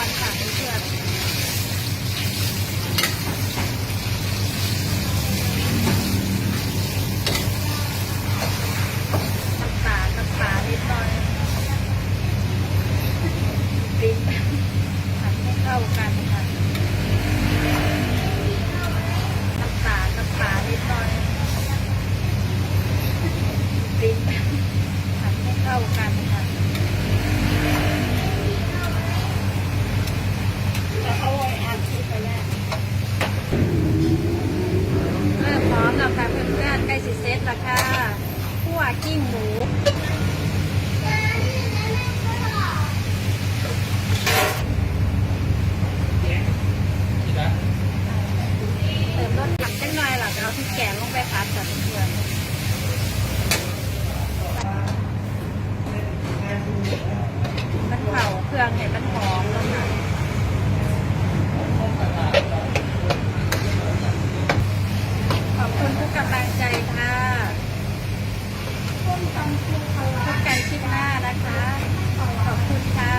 อนค่ะเพื่อนน้ำตาลน้ำตาลนิดหน่อยพริกผัดให้เข้ากันค่ะน้ำตาลน้ำตาลนิดหน่อยพริกผัดให้เข้ากันค่ะ แล้วเขาโรยอัดที่ไปแล้ว เริ่มพร้อมแล้วค่ะเพื่อนๆใกล้สิเซตแล้วค่ะคั่วกิ้ งหมูเติมรสผักจังหน่อยหรอเอาที่แกงลงไปผัดกับเพื่อนมันเผาเครื่องให้มันหอมแล้วค่ะขอบคุณทุกกำลังใจค่ะ ต้มตำปูปลา พ ร้า บกันคลิปห นะคะ ขอบคุณค่ะ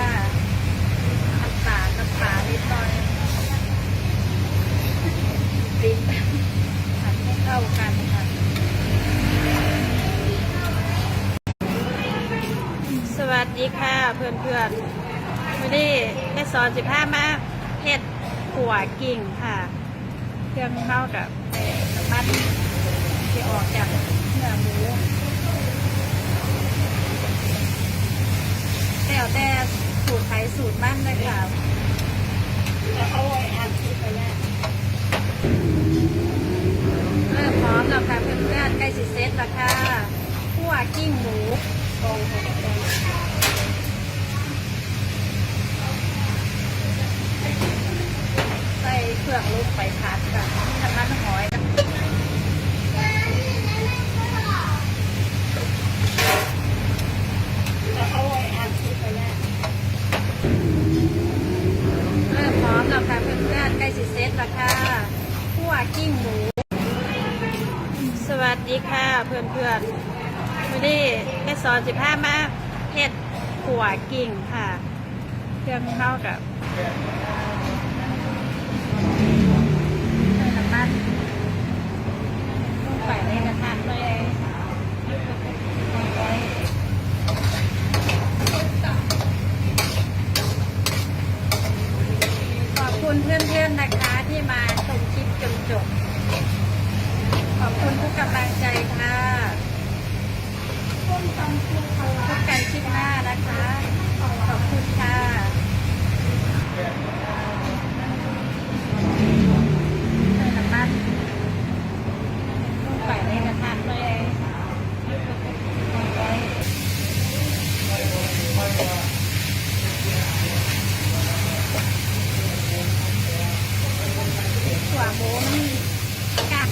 น้ำตาลน้ำตาลนิดหน่อยพริกผัดให้เข้ากันค่ะ สวัสดีค่ะเพื่อนๆวันนี้แม่สอนสิบห้ามาเห็ดขัวกิ่งค่ะ เครื่องเข้ากับน้ำมันที่ออกจากเนื้อหมู แล้วแต่สูตรไทยสูตรมั่นเลยค่ะ แล้วเขาโรยอัดที่ไปแล้ว เริ่มพร้อมแล้วค่ะเพื่อนๆใกล้สิเซตแล้วค่ะคั่วกิ้งหมู ตรงหัวใจ ใส่เครื่องลูกไปพัดกับน้ำมันหอย แล้วเขาโรยอัดที่ไปแล้ว เริ่มพร้อมแล้วค่ะเพื่อนๆใกล้สิเซตแล้วค่ะคั่ วกิ้งหมู สวัสดีค่ะเพื่อนเพื่อนวันนี้แม่สอนสิบห้ามาเห็ดขัวกิ่งค่ะ เครื่องเข้ากับน้ำมันลงไปในกระทะเลย ขอบคุณเพื่อนๆนะคะที่มาชมคลิปจนจบ ขอบคุณทุกกำลังใจค่ะ ต้มตำปูปลา พ ร้า บกันคลิปหน้านะคะ ขอบคุณค่ะใส่น้ำมันลงไปในกระทะเลยหัวหมูมันกัด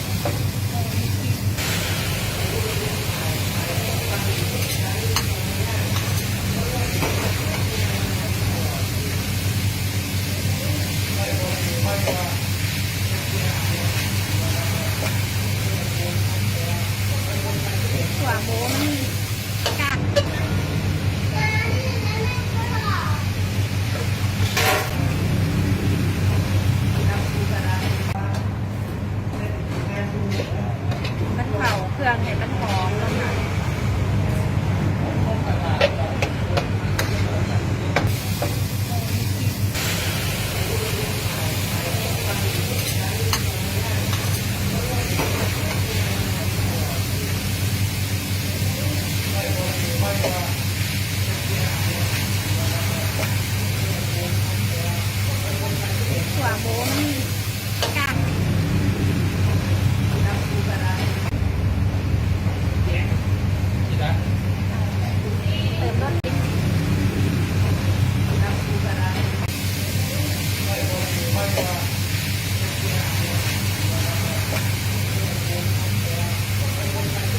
หั ส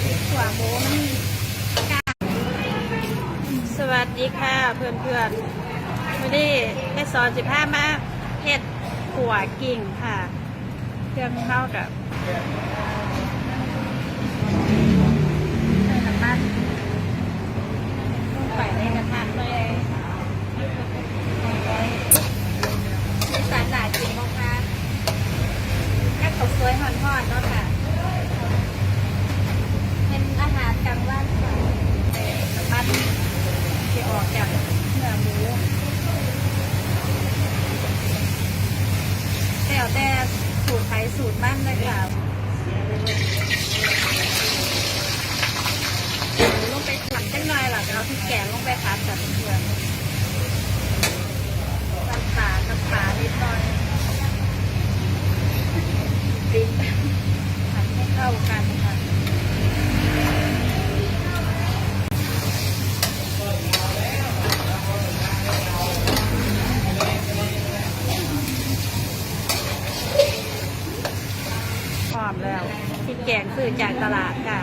นิดหัวหมูมันกัดสวัสดีค่ะเพื่อนๆวันนี้แม่สอนสิบห้ามาเห็ด ขัวกิ่งค่ะ เครื่องเข้ากับ แต่สูตรใครสูตรมั่นเลยค่ะลงไปผัดจังหน่อยหล่ะเอาพริกแกงลงไปผัดกับเพื่อนน้ำตาลน้ำตาลนิหน่อยติดผัดให้เข้ากัน จากตลาดค่ะ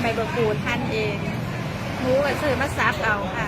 ไปบัวกูท่านเองหมูก็ซื้อมาซับเอาค่ะ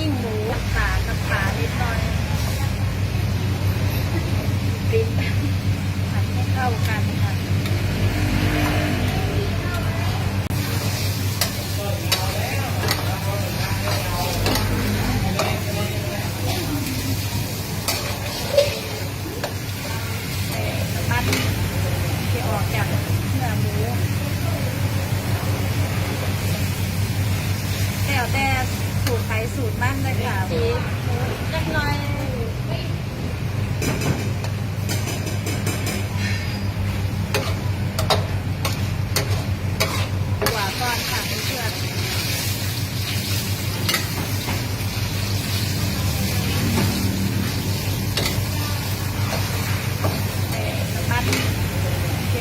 skin.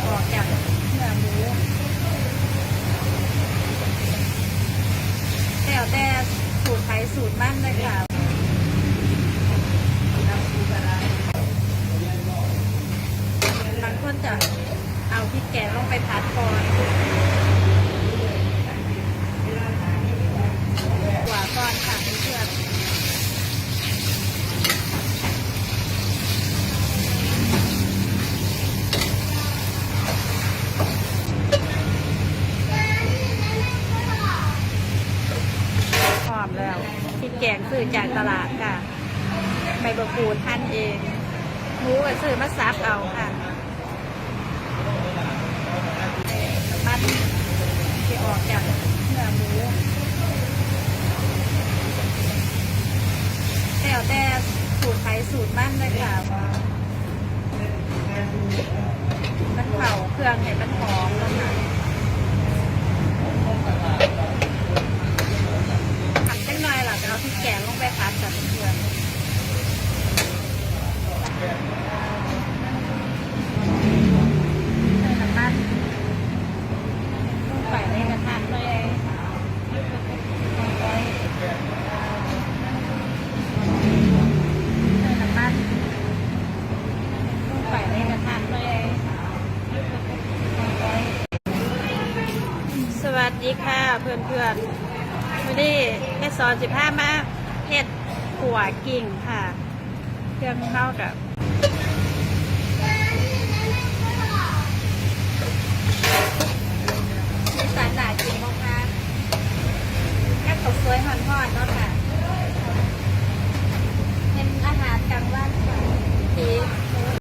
ออกจากนื้อหมูแต่แต่สูตรไทยสูตรมั่นเลยค่ะบางคนจะเอาพริกแกงลงไปผัดก่อน ไปบอร์กูท่านเองหมูก็ซื้อมาซับเอาค่ะมันที่ออกจากเนื้อหมูแต่แต่สูตรไทยสูตรมั่นเลยค่ะาเพื่อนเพื่อนวันนี้แม่สอนสิบห้ามาเห็ดขัวกิ่งค่ะ เครื่องเข้ากับสารหลายกิ่งมองค่ะแค่ตกสวยหอนทๆเนาะค่ะ เป็นอาหารกลางวันค่ะ